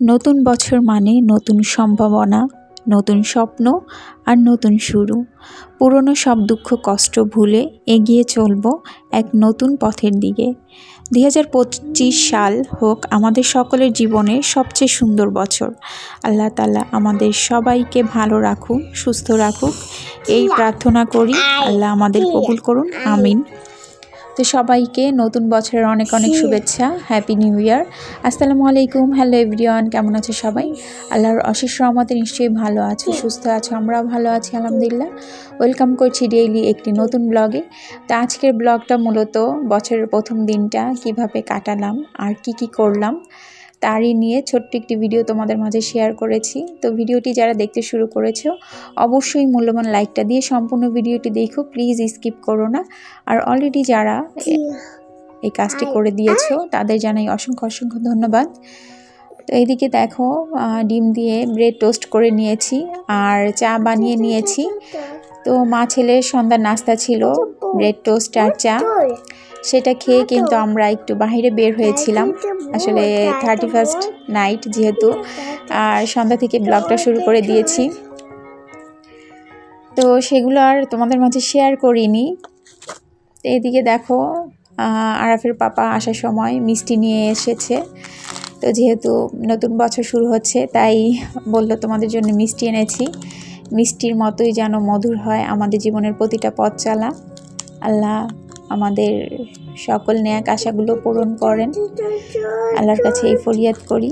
নতুন বছর মানে নতুন সম্ভাবনা, নতুন স্বপ্ন আর নতুন শুরু। পুরনো সব দুঃখ, কষ্ট ভুলে এগিয়ে চলবো এক নতুন পথের দিকে। দুই হাজার পঁচিশ সাল হোক আমাদের সকলের জীবনের সবচেয়ে সুন্দর বছর। আল্লাহ তালা আমাদের সবাইকে ভালো রাখুক, সুস্থ রাখুক। এই প্রার্থনা করি, আল্লাহ আমাদের কবুল করুন, আমিন। তো সবাইকে নতুন বছরের অনেক অনেক শুভেচ্ছা হ্যাপি নিউ ইয়ার আসসালামু আলাইকুম হ্যালো এভরিওয়ান কেমন আছে সবাই? আল্লাহর অশেষ রহমতে নিশ্চয়ই ভালো আছে সুস্থ আছে আমরাও ভালো আছি আলহামদুলিল্লাহ। ওয়েলকাম করছি ডেইলি একটি নতুন ব্লগে তো আজকের ব্লগটা মূলত বছরের প্রথম দিনটা কীভাবে কাটালাম আর কি কি করলাম। তারই নিয়ে ছোট্ট একটি ভিডিও তোমাদের মাঝে শেয়ার করেছি। তো ভিডিওটি যারা দেখতে শুরু করেছ অবশ্যই মূল্যবান লাইকটা দিয়ে সম্পূর্ণ ভিডিওটি দেখো প্লিজ স্কিপ করো না। আর অলরেডি যারা এই কাজটি করে দিয়েছ তাদের জানাই অসংখ্য অসংখ্য ধন্যবাদ। তো এইদিকে দেখো ডিম দিয়ে ব্রেড টোস্ট করে নিয়েছি আর চা বানিয়ে নিয়েছি। তো মা ছেলের সন্ধ্যার নাস্তা ছিল ব্রেড টোস্ট আর চা। সেটা খেয়ে কিন্তু আমরা একটু বাহিরে বের হয়েছিলাম। আসলে থার্টি ফার্স্ট নাইট যেহেতু আর সন্ধ্যা থেকে ব্লগটা শুরু করে দিয়েছি। তো সেগুলো আর তোমাদের মাঝে শেয়ার করিনি। তো এদিকে দেখো আরাফের পাপা আসার সময় মিষ্টি নিয়ে এসেছে। তো যেহেতু নতুন বছর শুরু হচ্ছে তাই বলল তোমাদের জন্য মিষ্টি এনেছি। মিষ্টির মতোই যেন মধুর হয় আমাদের জীবনের প্রতিটা পথ চালা। আল্লাহ আমাদের সকল ন্যাক আশাগুলো পূরণ করেন। আল্লাহর কাছে এই ফরিয়াদ করি।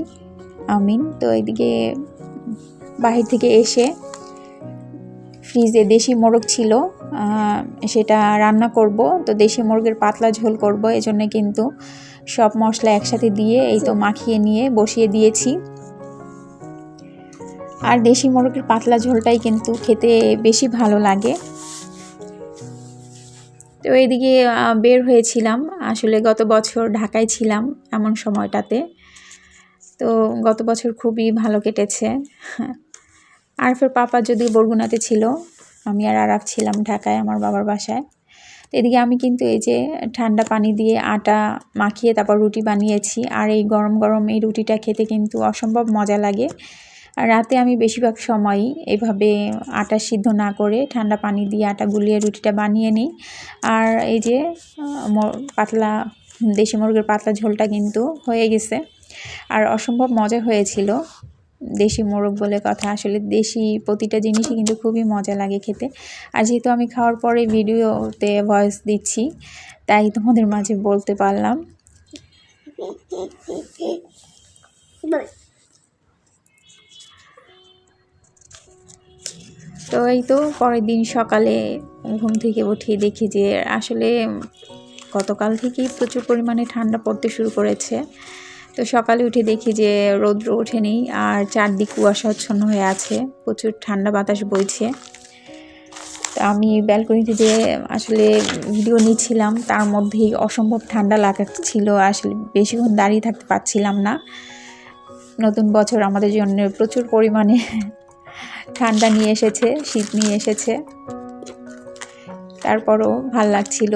আমিন। তো এদিকে বাহির থেকে এসে ফ্রিজে দেশি মোরগ ছিল সেটা রান্না করব। তো দেশি মোরগের পাতলা ঝোল করব, এজন্য কিন্তু সব মশলা একসাথে দিয়ে এই তো মাখিয়ে নিয়ে বসিয়ে দিয়েছি। আর দেশি মোরগের পাতলা ঝোলটাই কিন্তু খেতে বেশি ভালো লাগে। তো এইদিকে বের হয়েছিলাম। আসলে গত বছর ঢাকায় ছিলাম এমন সময়টাতে। তো গত বছর খুবই ভালো কেটেছে। আরফের পাপা যদি বরগুনাতে ছিল, আমি আর আরাফ ছিলাম ঢাকায় আমার বাবার বাসায়। তো এদিকে আমি কিন্তু এই যে ঠান্ডা পানি দিয়ে আটা মাখিয়ে তারপর রুটি বানিয়েছি। আর এই গরম গরম এই রুটিটা খেতে কিন্তু অসম্ভব মজা লাগে। রাতে আমি বেশিরভাগ সময়ই এভাবে আটা সিদ্ধ না করে ঠান্ডা পানি দিয়ে আটা গুলিয়ে রুটিটা বানিয়ে নিই। আর এই যে পাতলা, দেশি মুরগির পাতলা ঝোলটা কিন্তু হয়ে গেছে। আর অসম্ভব মজা হয়েছিল। দেশি মোরগ বলে কথা, আসলে দেশি প্রতিটা জিনিসই কিন্তু খুবই মজা লাগে খেতে। আর যেহেতু আমি খাওয়ার পরে ভিডিওতে ভয়েস দিচ্ছি, তাই তোমাদের মাঝে বলতে পারলাম। তো এই তো পরের দিন সকালে ঘুম থেকে উঠে দেখি যে আসলে গতকাল থেকেই প্রচুর পরিমাণে ঠান্ডা পড়তে শুরু করেছে। তো সকালে উঠে দেখি যে রৌদ্র ওঠেনি আর চারদিক কুয়াশাচ্ছন্ন হয়ে আছে, প্রচুর ঠান্ডা বাতাস বইছে। আমি ব্যালকনিতে যে আসলে ভিডিও নিচ্ছিলাম, তার মধ্যেই অসম্ভব ঠান্ডা লাগাচ্ছিল, আসলে বেশিক্ষণ দাঁড়িয়ে থাকতে পারছিলাম না। নতুন বছর আমাদের জন্য প্রচুর পরিমাণে ঠান্ডা নিয়ে এসেছে, শীত নিয়ে এসেছে। তারপরও ভালো লাগছিল।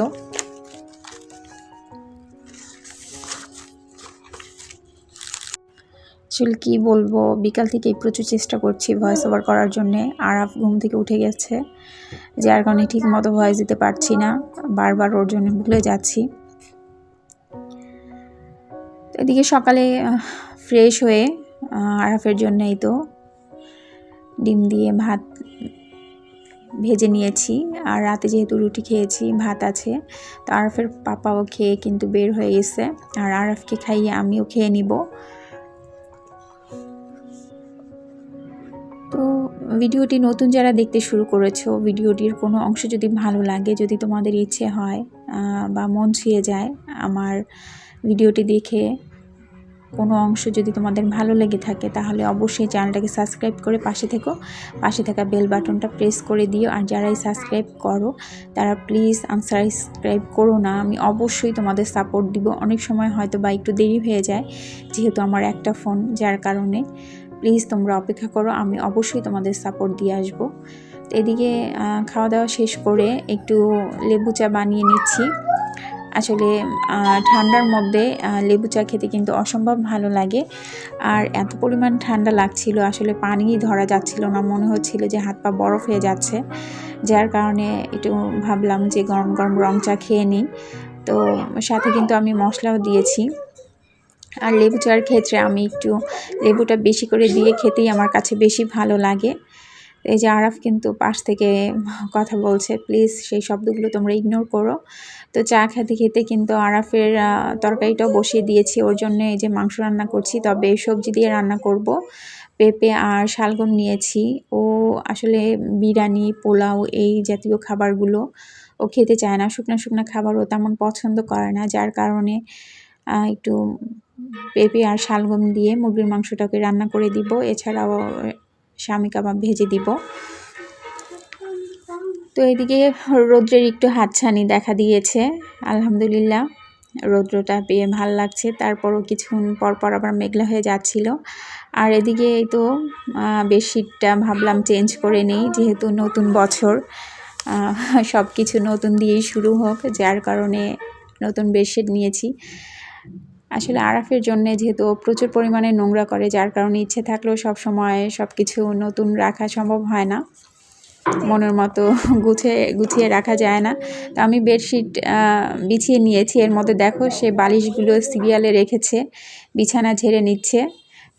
আসলে কী বলব, বিকাল থেকেই প্রচুর চেষ্টা করছি ভয়েস ওভার করার জন্যে। আরাফ ঘুম থেকে উঠে গেছে, যার কারণে ঠিক মতো ভয়েস দিতে পারছি না। বারবার ওর জন্য ভুলে যাচ্ছি। এদিকে সকালে ফ্রেশ হয়ে আরাফের জন্যই তো ডিম দিয়ে ভাত ভেজে নিয়েছি। আর রাতে যেহেতু রুটি খেয়েছি, ভাত আছে, তো আরফের পাপাও খেয়ে কিন্তু বের হয়ে গেছে। আর আরফকে খাইয়ে আমিও খেয়ে নিব। তো ভিডিওটি নতুন যারা দেখতে শুরু করেছ, ভিডিওটির কোনো অংশ যদি ভালো লাগে, যদি তোমাদের ইচ্ছে হয় বা মন ছুঁয়ে যায়, আমার ভিডিওটি দেখে কোনো অংশ যদি তোমাদের ভালো লেগে থাকে, তাহলে অবশ্যই চ্যানেলটাকে সাবস্ক্রাইব করে পাশে থেকো। পাশে থাকা বেল বাটনটা প্রেস করে দিও। আর যারাই সাবস্ক্রাইব করো, তারা প্লিজ আনসাবস্ক্রাইব করো না। আমি অবশ্যই তোমাদের সাপোর্ট দিব। অনেক সময় হয়তো বা একটু দেরি হয়ে যায়, যেহেতু আমার একটা ফোন, যার কারণে প্লিজ তোমরা অপেক্ষা করো। আমি অবশ্যই তোমাদের সাপোর্ট দিয়ে আসব। এদিকে খাওয়া দাওয়া শেষ করে একটু লেবু চা বানিয়ে নিচ্ছি। আসলে ঠান্ডার মধ্যে লেবু চা খেতে কিন্তু অসম্ভব ভালো লাগে। আর এত পরিমাণ ঠান্ডা লাগছিল, আসলে পানি ধরা যাচ্ছিল না। মনে হচ্ছিল যে হাত পা বরফ হয়ে যাচ্ছে। যার কারণে একটু ভাবলাম যে গরম গরম রং চা খেয়ে নিই। তো সাথে কিন্তু আমি মশলাও দিয়েছি। আর লেবু চার ক্ষেত্রে আমি একটু লেবুটা বেশি করে দিয়ে খেতেই আমার কাছে বেশি ভালো লাগে। এই যে আরাফ কিন্তু পাশ থেকে কথা বলছে, প্লিজ সেই শব্দগুলো তোমরা ইগনোর করো। তো চা খেতে খেতে কিন্তু আরাফের তরকারিটাও বসিয়ে দিয়েছি, ওর জন্য এই যে মাংস রান্না করছি, তবে সবজি দিয়ে রান্না করব। পেঁপে আর শালগম নিয়েছি। ও আসলে বিরিয়ানি, পোলাও এই জাতীয় খাবারগুলো ও খেতে চায় না। শুকনো শুকনো খাবার ও তেমন পছন্দ করে না, যার কারণে একটু পেঁপে আর শালগম দিয়ে মুরগির মাংসটাকে রান্না করে দিব। এছাড়াও স্বামী কাবাব ভেজে দিব। তো এদিকে রৌদ্রের একটু হাতছানি দেখা দিয়েছে, আলহামদুলিল্লাহ। রৌদ্রটা পেয়ে ভালো লাগছে, তারপরও কিছুক্ষণ পর পর আবার মেঘলা হয়ে যাচ্ছিল। আর এদিকে এই তো বেডশিটটা ভাবলাম চেঞ্জ করে নেই, যেহেতু নতুন বছর সব কিছু নতুন দিয়েই শুরু হোক, যার কারণে নতুন বেডশিট নিয়েছি। আসলে আরাফের জন্য যেহেতু প্রচুর পরিমাণে নোংরা করে, যার কারণে ইচ্ছে থাকলেও সব সময় সব কিছু নতুন রাখা সম্ভব হয় না। মনের মতো গুছিয়ে গুছিয়ে রাখা যায় না। তো আমি বেডশিট বিছিয়ে নিয়েছি। এর মধ্যে দেখো সে বালিশগুলো সিরিয়ালে রেখেছে, বিছানা ঝেড়ে নিচ্ছে।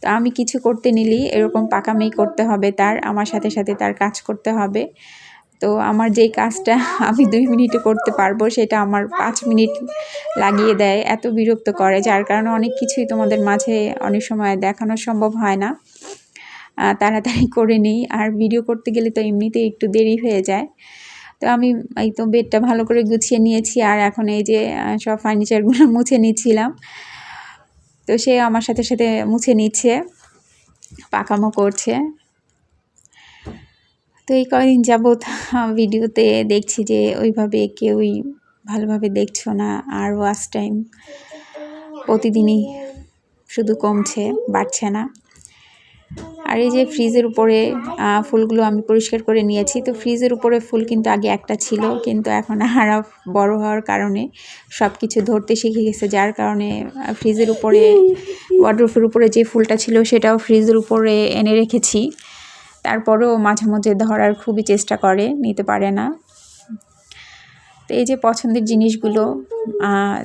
তো আমি কিছু করতে নিলেই এরকম পাকামেই করতে হবে। তার, আমার সাথে সাথে তার কাজ করতে হবে। তো আমার যেই কাজটা আমি দুই মিনিটে করতে পারব, সেটা আমার পাঁচ মিনিট লাগিয়ে দেয়, এত বিরক্ত করে, যার কারণে অনেক কিছুই তোমাদের মাঝে অনেক সময় দেখানো সম্ভব হয় না। তাড়াতাড়ি করে নিই, আর ভিডিও করতে গেলে তো এমনিতেই একটু দেরি হয়ে যায়। তো আমি এই তো বেডটা ভালো করে গুছিয়ে নিয়েছি, আর এখন এই যে সব ফার্নিচারগুলো মুছে নিচ্ছিলাম। তো সে আমার সাথে সাথে মুছে নিচ্ছে, পাকামো করছে। তো এই কয়দিন যাবৎ ভিডিওতে দেখছি যে ওইভাবে কেউই ভালোভাবে দেখছ না, আর ওয়াচ টাইম প্রতিদিনই শুধু কমছে, বাড়ছে না। আর এই যে ফ্রিজের উপরে ফুলগুলো আমি পরিষ্কার করে নিয়েছি, তো ফ্রিজের উপরে ফুল কিন্তু আগে একটা ছিল, কিন্তু এখন হারা বড় হওয়ার কারণে সব কিছু ধরতে শিখে গেছে, যার কারণে ফ্রিজের উপরে ওয়ার্ড্রোফের উপরে যে ফুলটা ছিল, সেটাও ফ্রিজের উপরে এনে রেখেছি। তারপরেও মাঝে মাঝে ধরার খুবই চেষ্টা করে, নিতে পারে না। তো এই যে পছন্দের জিনিসগুলো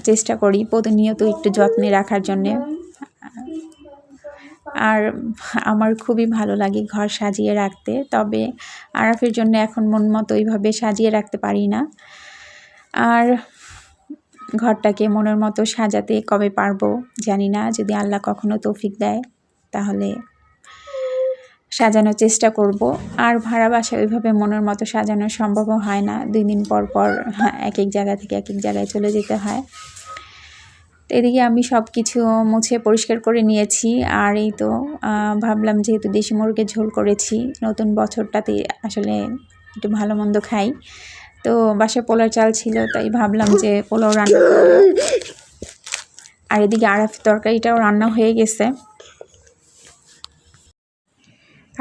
চেষ্টা করি প্রতিনিয়ত একটু যত্নে রাখার জন্যে। আর আমার খুবই ভালো লাগে ঘর সাজিয়ে রাখতে, তবে আরাফের জন্য এখন মন মতো ওইভাবে সাজিয়ে রাখতে পারি না। আর ঘরটাকে মনের মতো সাজাতে কবে পারব জানি না, যদি আল্লাহ কখনো তৌফিক দেয়, তাহলে সাজানোর চেষ্টা করব। আর ভাড়া বাসা ওইভাবে মনের মতো সাজানো সম্ভবও হয় না। দুই দিন পর পর হ্যাঁ, এক এক জায়গা থেকে এক এক জায়গায় চলে যেতে হয়। তো এদিকে আমি সব কিছু মুছে পরিষ্কার করে নিয়েছি। আর এই তো ভাবলাম যেহেতু দেশি মুরগের ঝোল করেছি নতুন বছরটাতে আসলে একটু ভালো মন্দ খাই। তো বাসায় পোলার চাল ছিল তাই ভাবলাম যে পোলাও রান্না আর এদিকে আরাফি তরকারিটাও রান্না হয়ে গেছে।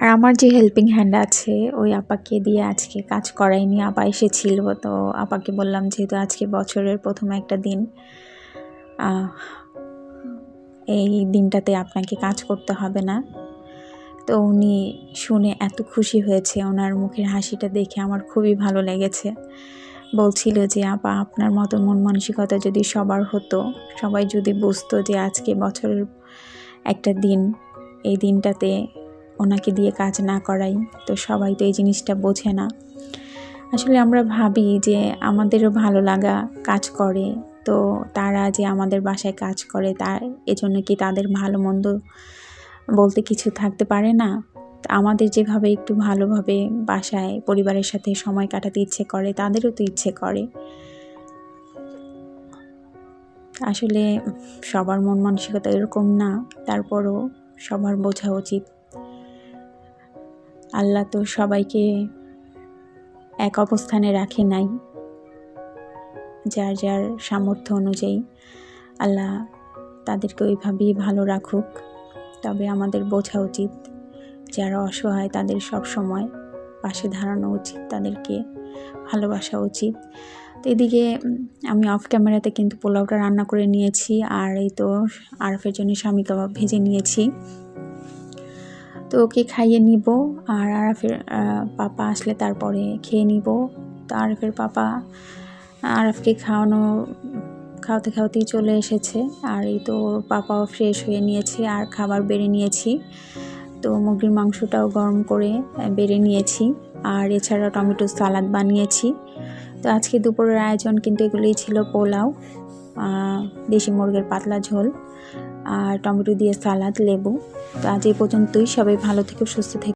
আর আমার যে হেল্পিং হ্যান্ড আছে, ওই আপাকে দিয়ে আজকে কাজ করাইনি। আপা এসেছিল তো আপাকে বললাম যেহেতু আজকে বছরের প্রথম একটা দিন এই দিনটাতে আপনাকে কাজ করতে হবে না। তো উনি শুনে এত খুশি হয়েছে, ওনার মুখের হাসিটা দেখে আমার খুবই ভালো লেগেছে। বলছিল যে, আপা, আপনার মতো মন মানসিকতা যদি সবার হতো, সবাই যদি বুঝতো যে আজকে বছরের একটা দিন, এই দিনটাতে ওনাকে দিয়ে কাজ না করাই, তো সবাই তো এই জিনিসটা বোঝে না। আসলে আমরা ভাবি যে আমাদেরও ভালো লাগা কাজ করে, তো তারা যে আমাদের বাসায় কাজ করে তার এজন্য কি তাদের ভালো মন্দ বলতে কিছু থাকতে পারে না? আমাদের যেভাবে একটু ভালোভাবে বাসায় পরিবারের সাথে সময় কাটাতে ইচ্ছে করে, তাদেরও তো ইচ্ছে করে। আসলে সবার মন মানসিকতা এরকম না, তারপরও সবার বোঝা উচিত। আল্লাহ তো সবাইকে এক অবস্থানে রাখে নাই। যার যার সামর্থ্য অনুযায়ী আল্লাহ তাদেরকে ওইভাবেই ভালো রাখুক। তবে আমাদের বোঝা উচিত, যারা অসহায় তাদের সব সময় পাশে দাঁড়ানো উচিত, তাদেরকে ভালোবাসা উচিত। তো এদিকে আমি অফ ক্যামেরাতে কিন্তু পোলাওটা রান্না করে নিয়েছি, আর এই তো আরফের জন্য স্বামী কাবাব ভেজে নিয়েছি। তো ওকে খাইয়ে নিব আর আরাফের পাপা আসলে তারপরে খেয়ে নিব। তো আরফের পাপা, আরফকে খাওয়ানো, খাওয়াতে খাওয়াতেই চলে এসেছে। আর এই তো ওর পাপাও ফ্রেশ হয়ে নিয়েছে আর খাবার বেড়ে নিয়েছি। তো মুরগির মাংসটাও গরম করে বেড়ে নিয়েছি। আর এছাড়া টমেটো সালাদ বানিয়েছি। তো আজকে দুপুরের আয়োজন কিন্তু এগুলোই ছিল পোলাও দেশি মুরগের পাতলা ঝোল। আর টমেটো দিয়ে সালাদ লেবু। তো আজ এই পর্যন্তই। সবাই ভালো থেকে সুস্থ থেকে।